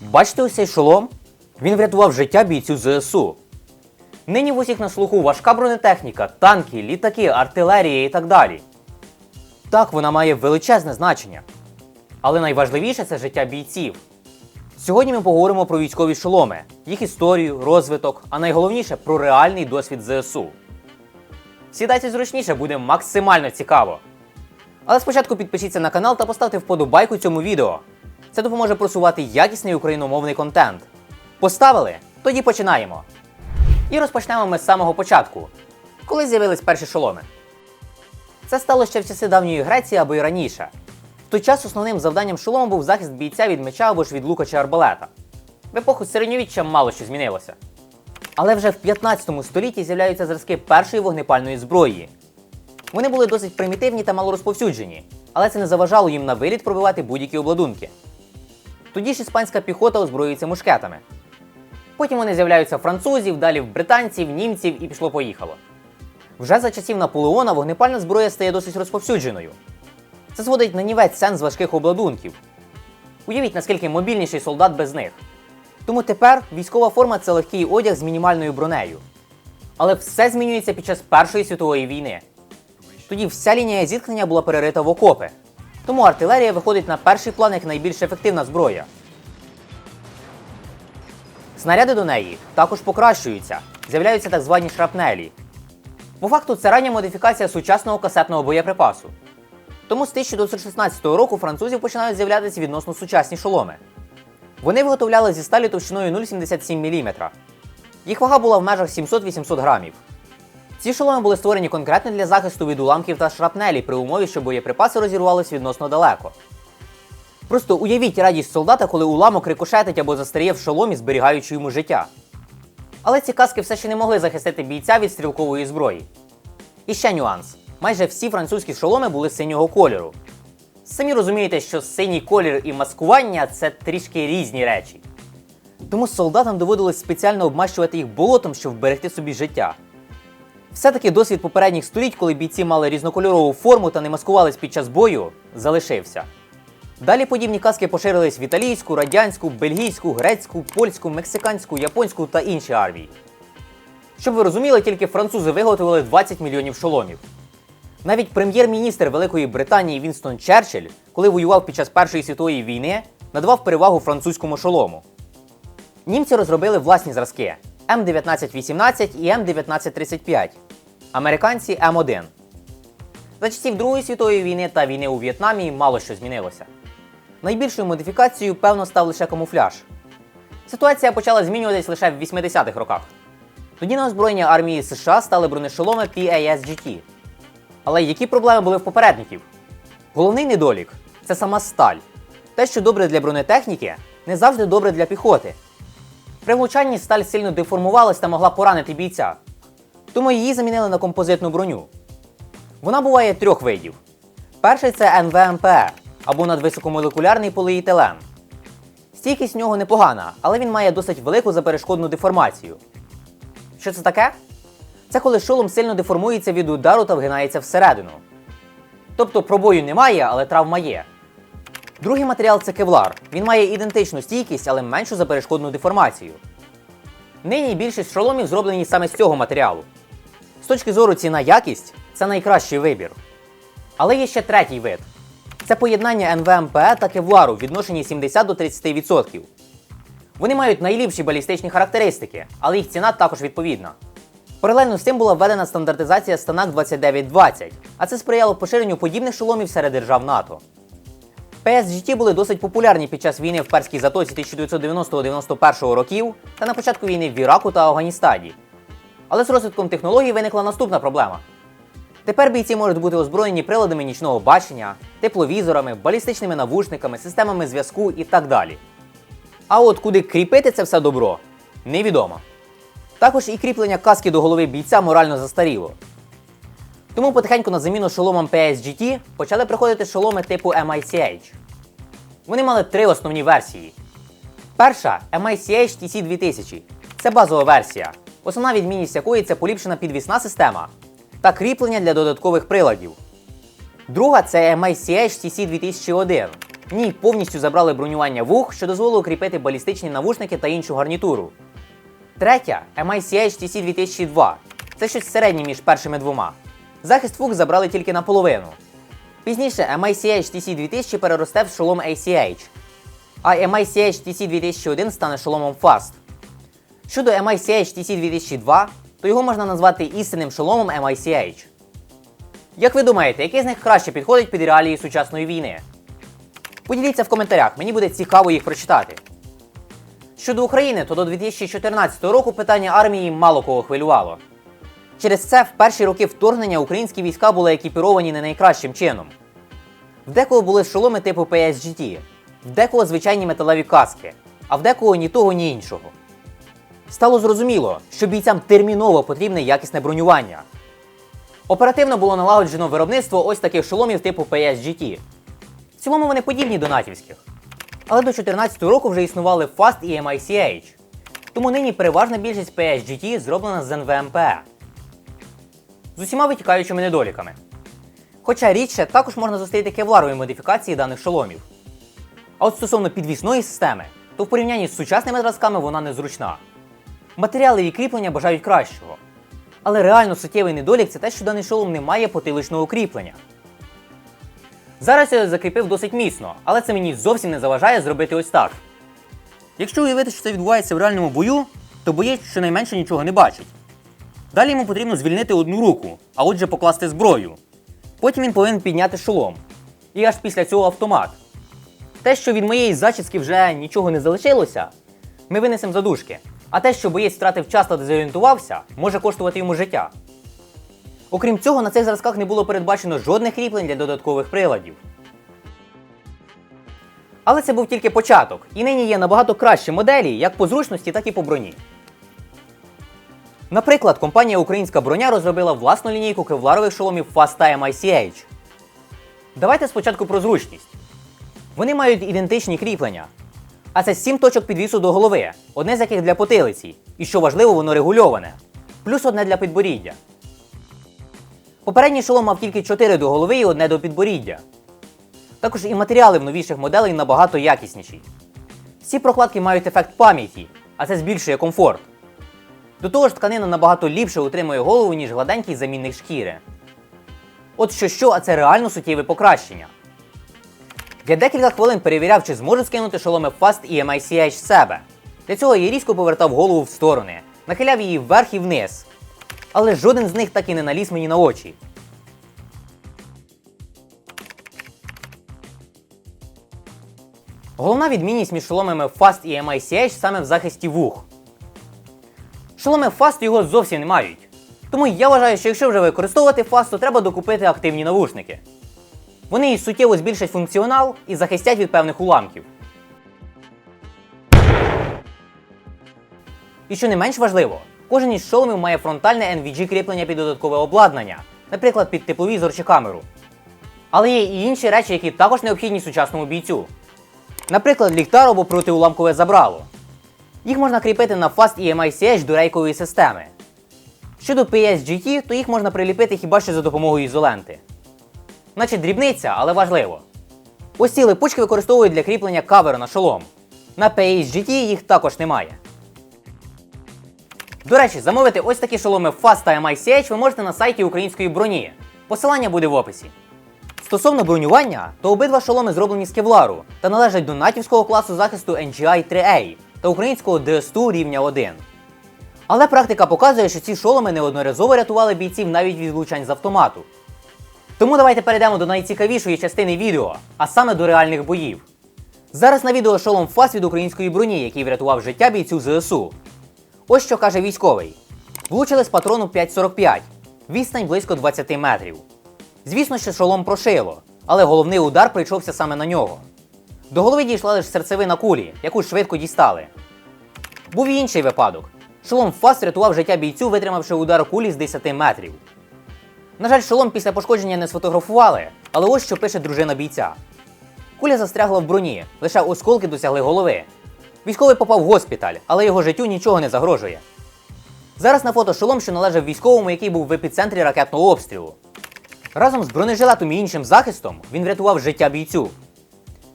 Бачите ось цей шолом? Він врятував життя бійцю ЗСУ. Нині в усіх на слуху важка бронетехніка, танки, літаки, артилерія і так далі. Так, вона має величезне значення. Але найважливіше це життя бійців. Сьогодні ми поговоримо про військові шоломи, їх історію, розвиток, а найголовніше про реальний досвід ЗСУ. Сідайте зручніше, буде максимально цікаво. Але спочатку підпишіться на канал та поставте вподобайку цьому відео. Це допоможе просувати якісний україномовний контент. Поставили? Тоді починаємо. І розпочнемо ми з самого початку. Коли з'явились перші шоломи? Це стало ще в часи давньої Греції або й раніше. В той час основним завданням шолому був захист бійця від меча або ж від лука чи арбалета. В епоху середньовіччя мало що змінилося. Але вже в 15 столітті з'являються зразки першої вогнепальної зброї. Вони були досить примітивні та малорозповсюджені, але це не заважало їм на виліт пробивати будь-які обладунки. Тоді ж іспанська піхота озброюється мушкетами. Потім вони з'являються в французів, далі британців, німців і пішло-поїхало. Вже за часів Наполеона вогнепальна зброя стає досить розповсюдженою. Це зводить на нівець сенс важких обладунків. Уявіть, наскільки мобільніший солдат без них. Тому тепер військова форма це легкий одяг з мінімальною бронею. Але все змінюється під час Першої світової війни. Тоді вся лінія зіткнення була перерита в окопи. Тому артилерія виходить на перший план як найбільш ефективна зброя. Снаряди до неї також покращуються, з'являються так звані шрапнелі. По факту це рання модифікація сучасного касетного боєприпасу. Тому з 1916 року французів починають з'являтися відносно сучасні шоломи. Вони виготовляли зі сталі товщиною 0,77 мм. Їх вага була в межах 700-800 грамів. Ці шоломи були створені конкретно для захисту від уламків та шрапнелі при умові, що боєприпаси розірвалися відносно далеко. Просто уявіть радість солдата, коли уламок рикошетить або застає в шоломі, зберігаючи йому життя. Але ці каски все ще не могли захистити бійця від стрілкової зброї. І ще нюанс: майже всі французькі шоломи були синього кольору. Самі розумієте, що синій колір і маскування це трішки різні речі. Тому солдатам доводилось спеціально обмащувати їх болотом, щоб вберегти собі життя. Все-таки досвід попередніх століть, коли бійці мали різнокольорову форму та не маскувались під час бою, залишився. Далі подібні каски поширились в італійську, радянську, бельгійську, грецьку, польську, мексиканську, японську та інші армії. Щоб ви розуміли, тільки французи виготовили 20 мільйонів шоломів. Навіть прем'єр-міністр Великої Британії Вінстон Черчилль, коли воював під час Першої світової війни, надавав перевагу французькому шолому. Німці розробили власні зразки М1918 і М1935, американці М1. За часів Другої світової війни та війни у В'єтнамі мало що змінилося. Найбільшою модифікацією, певно, став лише камуфляж. Ситуація почала змінюватись лише в 80-х роках. Тоді на озброєння армії США стали бронешоломи PASGT. Але які проблеми були в попередників? Головний недолік це сама сталь. Те, що добре для бронетехніки, не завжди добре для піхоти. При влучанні сталь сильно деформувалась та могла поранити бійця. Тому її замінили на композитну броню. Вона буває трьох видів. Перший це НВМП або надвисокомолекулярний поліетилен. Стійкість нього непогана, але він має досить велику заперешкодну деформацію. Що це таке? Це коли шолом сильно деформується від удару та вгинається всередину. Тобто пробою немає, але травма є. Другий матеріал це кевлар. Він має ідентичну стійкість, але меншу заперешкодну деформацію. Нині більшість шоломів зроблені саме з цього матеріалу. З точки зору ціна якість це найкращий вибір. Але є ще третій вид. Це поєднання НВМП та кевлару в відношенні 70 до 30%. Вони мають найліпші балістичні характеристики, але їх ціна також відповідна. Паралельно з цим була введена стандартизація станак 2920, а це сприяло поширенню подібних шоломів серед держав НАТО. PSGT були досить популярні під час війни в Перській затоці 1990-91 років та на початку війни в Іраку та Афганістані. Але з розвитком технологій виникла наступна проблема. Тепер бійці можуть бути озброєні приладами нічного бачення, тепловізорами, балістичними навушниками, системами зв'язку і так далі. А от куди кріпити це все добро, невідомо. Також і кріплення каски до голови бійця морально застаріло. Тому потихеньку на заміну шоломам PSGT почали приходити шоломи типу MICH. Вони мали три основні версії. Перша MICH TC2000. Це базова версія, основна відмінність якої це поліпшена підвісна система та кріплення для додаткових приладів. Друга це MICH TC2001. В ній повністю забрали бронювання вух, що дозволило кріпити балістичні навушники та іншу гарнітуру. Третя MICH TC 2002. Це щось середнє між першими двома. Захист вух забрали тільки наполовину. Пізніше MICH TC 2000 переросте в шолом ACH, а MICH TC 2001 стане шоломом FAST. Щодо MICH TC 2002, то його можна назвати істинним шоломом MICH. Як ви думаєте, який з них краще підходить під реалії сучасної війни? Поділіться в коментарях, мені буде цікаво їх прочитати. Щодо України, то до 2014 року питання армії мало кого хвилювало. Через це в перші роки вторгнення українські війська були екіпіровані не найкращим чином. В декого були шоломи типу PSGT, в декого звичайні металеві каски, а в декого ні того, ні іншого. Стало зрозуміло, що бійцям терміново потрібне якісне бронювання. Оперативно було налагоджено виробництво ось таких шоломів типу PSGT. В цілому вони подібні до натівських. Але до 2014 року вже існували FAST і MICH. Тому нині переважна більшість PSGT зроблена з НВМП. З усіма витікаючими недоліками. Хоча рідше також можна зустріти кевларові модифікації даних шоломів. А от стосовно підвісної системи, то в порівнянні з сучасними зразками вона незручна. Матеріали і кріплення бажають кращого. Але реально суттєвий недолік це те, що даний шолом не має потиличного кріплення. Зараз я закріпив досить міцно, але це мені зовсім не заважає зробити ось так. Якщо уявити, що це відбувається в реальному бою, то боєць щонайменше нічого не бачить. Далі йому потрібно звільнити одну руку, а отже покласти зброю. Потім він повинен підняти шолом. І аж після цього автомат. Те, що від моєї зачіски вже нічого не залишилося, ми винесемо задушки. А те, що боєць втратив час та дезорієнтувався, може коштувати йому життя. Окрім цього, на цих зразках не було передбачено жодних кріплень для додаткових приладів. Але це був тільки початок, і нині є набагато кращі моделі як по зручності, так і по броні. Наприклад, компанія Українська броня розробила власну лінійку кевларових шоломів Fasta MICH. Давайте спочатку про зручність. Вони мають ідентичні кріплення. А це 7 точок підвісу до голови, одне з яких для потилиці, і що важливо, воно регульоване, плюс одне для підборіддя. Попередній шолом мав тільки 4 до голови і одне до підборіддя. Також і матеріали в новіших моделей набагато якісніші. Всі прокладки мають ефект пам'яті, а це збільшує комфорт. До того ж, тканина набагато ліпше утримує голову, ніж гладенький замінник шкіри. От що що, а це реально суттєве покращення. Я декілька хвилин перевіряв, чи зможу скинути шоломи Fast і MICH з себе. Для цього я різко повертав голову в сторони, нахиляв її вверх і вниз. Але жоден з них так і не наліз мені на очі. Головна відмінність між шоломами Fast і MICH саме в захисті вух. Шоломи Fast його зовсім не мають. Тому я вважаю, що якщо вже використовувати Fast, то треба докупити активні навушники. Вони і суттєво збільшать функціонал і захистять від певних уламків. І що не менш важливо, кожен із шоломів має фронтальне NVG кріплення під додаткове обладнання, наприклад, під тепловізор чи камеру. Але є і інші речі, які також необхідні сучасному бійцю. Наприклад, ліхтар або протиуламкове забрало. Їх можна кріпити на Fast і MICH до рейкової системи. Щодо PSGT, то їх можна приліпити хіба що за допомогою ізоленти. Наче дрібниця, але важливо. Ось ці липучки використовують для кріплення каверу на шолом. На PSGT їх також немає. До речі, замовити ось такі шоломи Fast та MICH ви можете на сайті української броні. Посилання буде в описі. Стосовно бронювання, то обидва шоломи зроблені з кевлару та належать до натівського класу захисту NGI 3A та українського DS2 рівня 1. Але практика показує, що ці шоломи неодноразово рятували бійців навіть від влучань з автомату. Тому давайте перейдемо до найцікавішої частини відео, а саме до реальних боїв. Зараз на відео шолом ФАС від української броні, який врятував життя бійцю ЗСУ. Ось що каже військовий: влучили з патрону 5,45, відстань близько 20 метрів. Звісно, що шолом прошило, але головний удар прийшовся саме на нього. До голови дійшла лише серцевина кулі, яку швидко дістали. Був і інший випадок. Шолом ФАС рятував життя бійцю, витримавши удар кулі з 10 метрів. На жаль, шолом після пошкодження не сфотографували, але ось що пише дружина бійця. Куля застрягла в броні, лише осколки досягли голови. Військовий попав в госпіталь, але його життю нічого не загрожує. Зараз на фото шолом, що належав військовому, який був в епіцентрі ракетного обстрілу. Разом з бронежилетом і іншим захистом він врятував життя бійцю.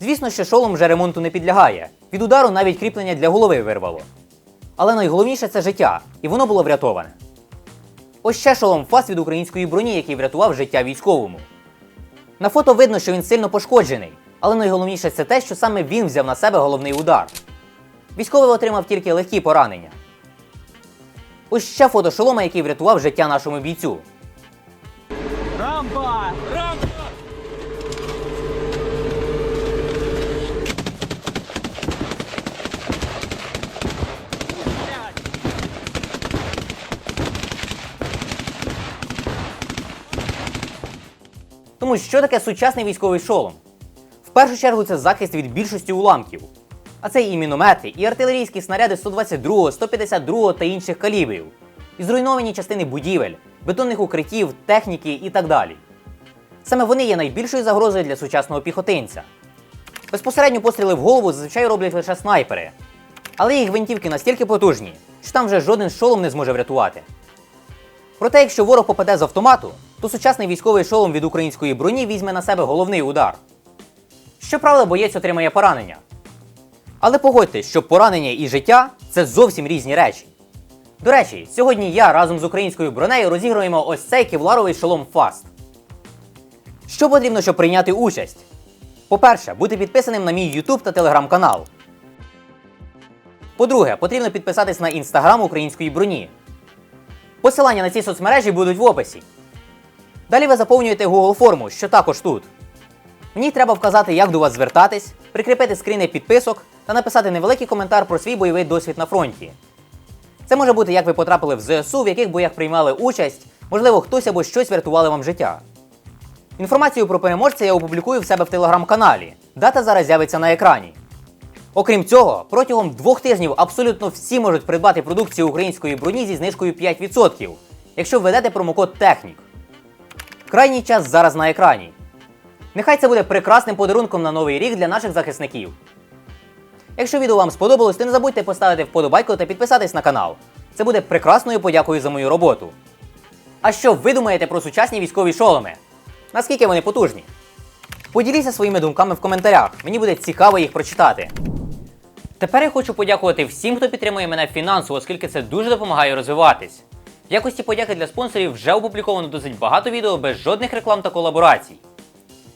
Звісно, що шолом вже ремонту не підлягає. Від удару навіть кріплення для голови вирвало. Але найголовніше це життя, і воно було врятоване. Ось ще шолом фас від української броні, який врятував життя військовому. На фото видно, що він сильно пошкоджений, але найголовніше це те, що саме він взяв на себе головний удар. Військовий отримав тільки легкі поранення. Ось ще фото шолома, який врятував життя нашому бійцю. Тому що таке сучасний військовий шолом? В першу чергу це захист від більшості уламків. А це і міномети, і артилерійські снаряди 122, 152 та інших калібрів, і зруйновані частини будівель, бетонних укриттів, техніки і так далі. Саме вони є найбільшою загрозою для сучасного піхотинця. Безпосередньо постріли в голову зазвичай роблять лише снайпери. Але їх гвинтівки настільки потужні, що там вже жоден шолом не зможе врятувати. Проте, якщо ворог попаде з автомату, то сучасний військовий шолом від української броні візьме на себе головний удар. Щоправда, боєць отримає поранення. Але погодьтесь, що поранення і життя це зовсім різні речі. До речі, сьогодні я разом з українською бронею розігруємо ось цей кевларовий шолом Fast. Що потрібно, щоб прийняти участь? По-перше, бути підписаним на мій YouTube та Telegram канал. По-друге, потрібно підписатись на інстаграм української броні. Посилання на ці соцмережі будуть в описі. Далі ви заповнюєте Google форму, що також тут. В ній треба вказати, як до вас звертатись, прикріпити скріни підписок та написати невеликий коментар про свій бойовий досвід на фронті. Це може бути, як ви потрапили в ЗСУ, в яких боях приймали участь, можливо, хтось або щось врятували вам життя. Інформацію про переможця я опублікую в себе в телеграм-каналі. Дата зараз з'явиться на екрані. Окрім цього, протягом двох тижнів абсолютно всі можуть придбати продукцію української броні зі знижкою 5%, якщо введете промокод Технік. Крайній час зараз на екрані. Нехай це буде прекрасним подарунком на новий рік для наших захисників. Якщо відео вам сподобалось, то не забудьте поставити вподобайку та підписатись на канал. Це буде прекрасною подякою за мою роботу. А що ви думаєте про сучасні військові шоломи? Наскільки вони потужні? Поділіться своїми думками в коментарях, мені буде цікаво їх прочитати. Тепер я хочу подякувати всім, хто підтримує мене фінансово, оскільки це дуже допомагає розвиватись. В якості подяки для спонсорів вже опубліковано досить багато відео без жодних реклам та колаборацій.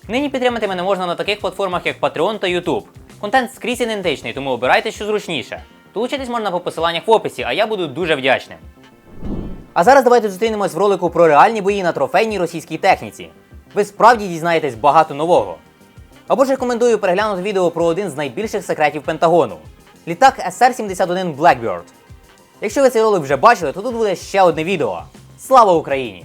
Нині підтримати мене можна на таких платформах, як Patreon та YouTube. Контент скрізь ідентичний, тому обирайте, що зручніше. Долучитись можна по посиланнях в описі, а я буду дуже вдячним. А зараз давайте зустрінемось в ролику про реальні бої на трофейній російській техніці. Ви справді дізнаєтесь багато нового. Або ж рекомендую переглянути відео про один з найбільших секретів Пентагону літак SR-71 Blackbird. Якщо ви цей ролик вже бачили, то тут буде ще одне відео. Слава Україні!